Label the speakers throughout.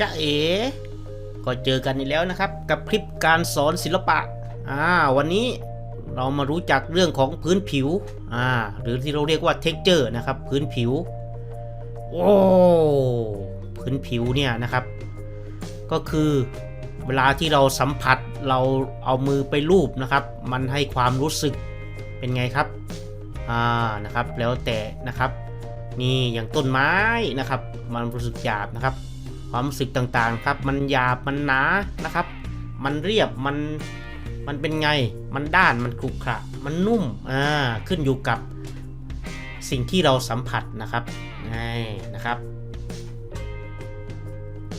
Speaker 1: จะเอ๋ก็เจอกันอีกแล้วนะครับ กับคลิปการสอนศิลปะอ่าวันนี้เรามารู้จักเรื่องของพื้นผิวอ่าหรือที่เราเรียกว่า texture นะครับ พื้นผิวโอ้พื้นผิวเนี่ยนะครับ ก็คือเวลาที่เราสัมผัสเราเอามือไปลูบนะครับ มันให้ความรู้สึกเป็นไงครับอ่านะครับแล้วแต่นะครับ นี่อย่างต้นไม้นะครับ มันรู้สึกหยาบนะครับ ความรู้สึกต่างๆครับ มันหยาบมันหนานะครับ มันเรียบมันมันเป็นไง มันด้านมันขรุขระมันนุ่มอ่าขึ้นอยู่กับสิ่งที่เราสัมผัสนะครับนี่นะครับ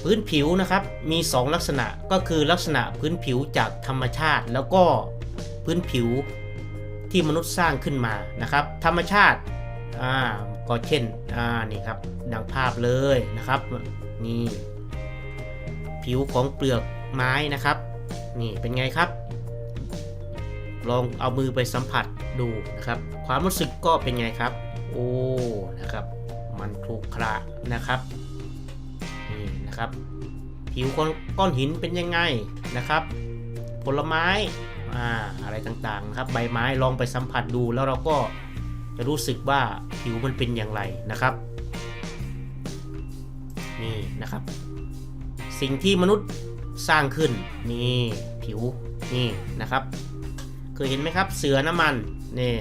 Speaker 1: พื้นผิวนะครับมี 2 ลักษณะก็คือลักษณะพื้นผิวจากธรรมชาติ แล้วก็พื้นผิวที่มนุษย์สร้างขึ้นมานะครับ ธรรมชาติอ่า ก็เช่นอ่านี่ครับดังภาพเลยนะครับนี่ผิวของเปลือกไม้นะครับ นี่เป็นไงครับ ลองเอามือไปสัมผัสดูนะครับ ความรู้สึกก็เป็นไงครับ โอ้นะครับ มันครุขระนะครับนี่นะครับ ผิวก้อนหินเป็นยังไงนะครับ ผลไม้อ่าอะไรต่างๆนะครับใบไม้ลองไปสัมผัสดูแล้วเราก็ จะรู้สึกว่าผิวมันเป็นอย่างไรนะครับ นี่นะครับ สิ่งที่มนุษย์สร้างขึ้นนี่ผิวนี่นะครับ เคยเห็นไหมครับเสือน้ำมันนี่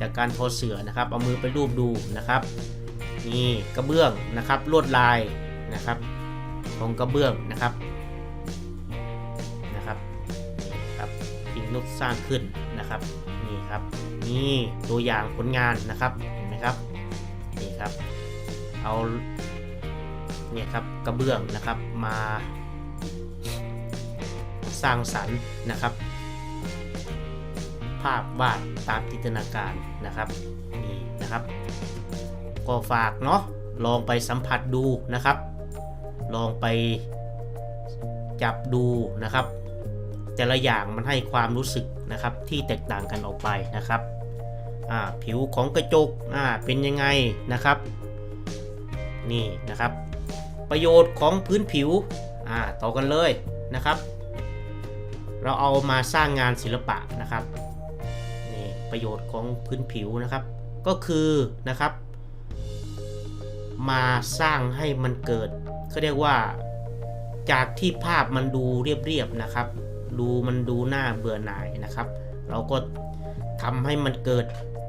Speaker 1: จากการทอเสือนะครับ เอามือไปรูปดูนะครับนี่กระเบื้องนะครับลวดลายนะครับของกระเบื้องนะครับนะครับนี่ครับที่มนุษย์สร้างขึ้น นะครับนี่ครับนี่ตัวอย่างผลงานนะครับเห็นไหมครับนี่ครับ เอาเนี่ยครับกระเบื้องนะครับมาสร้างสรรค์นะครับ ภาพวาดตามจินตนาการนะครับนี่นะครับ ก็ฝากเนาะลองไปสัมผัสดูนะครับ ลองไปจับดูนะครับ แต่ละอย่างมันให้ความรู้สึกนะครับที่แตกต่างกันออกไปนะครับผิวของกระจกเป็นยังไงนะครับ นี่นะครับ ประโยชน์ของพื้นผิวต่อกันเลยนะครับ เราเอามาสร้างงานศิลปะนะครับนี่ประโยชน์ของพื้นผิวนะครับ ก็คือนะครับ มาสร้างให้มันเกิดเขาเรียกว่าจากที่ภาพมันดูเรียบๆนะครับ ดูมันดูหน้าเบื่อหน่ายนะครับ เราก็ทำให้มันเกิด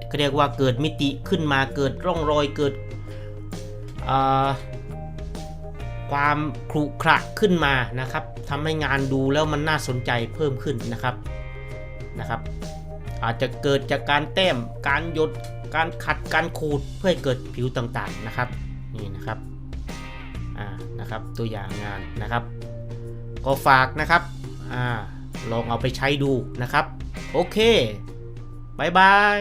Speaker 1: เขาเรียกว่าเกิดมิติขึ้นมาเกิดร่องรอยเกิดความขรุขระขึ้นมานะครับทำให้งานดูแล้วมันน่าสนใจเพิ่มขึ้นนะครับนะครับ อาจจะเกิดจากการแต้มการหยดการขัดการขูดเพื่อให้เกิดผิวต่างๆนะครับนี่นะครับอ่านะครับตัวอย่างงานนะครับ ก็ฝากนะครับ อ่าลองเอาไปใช้ดูนะครับ โอเคบายบาย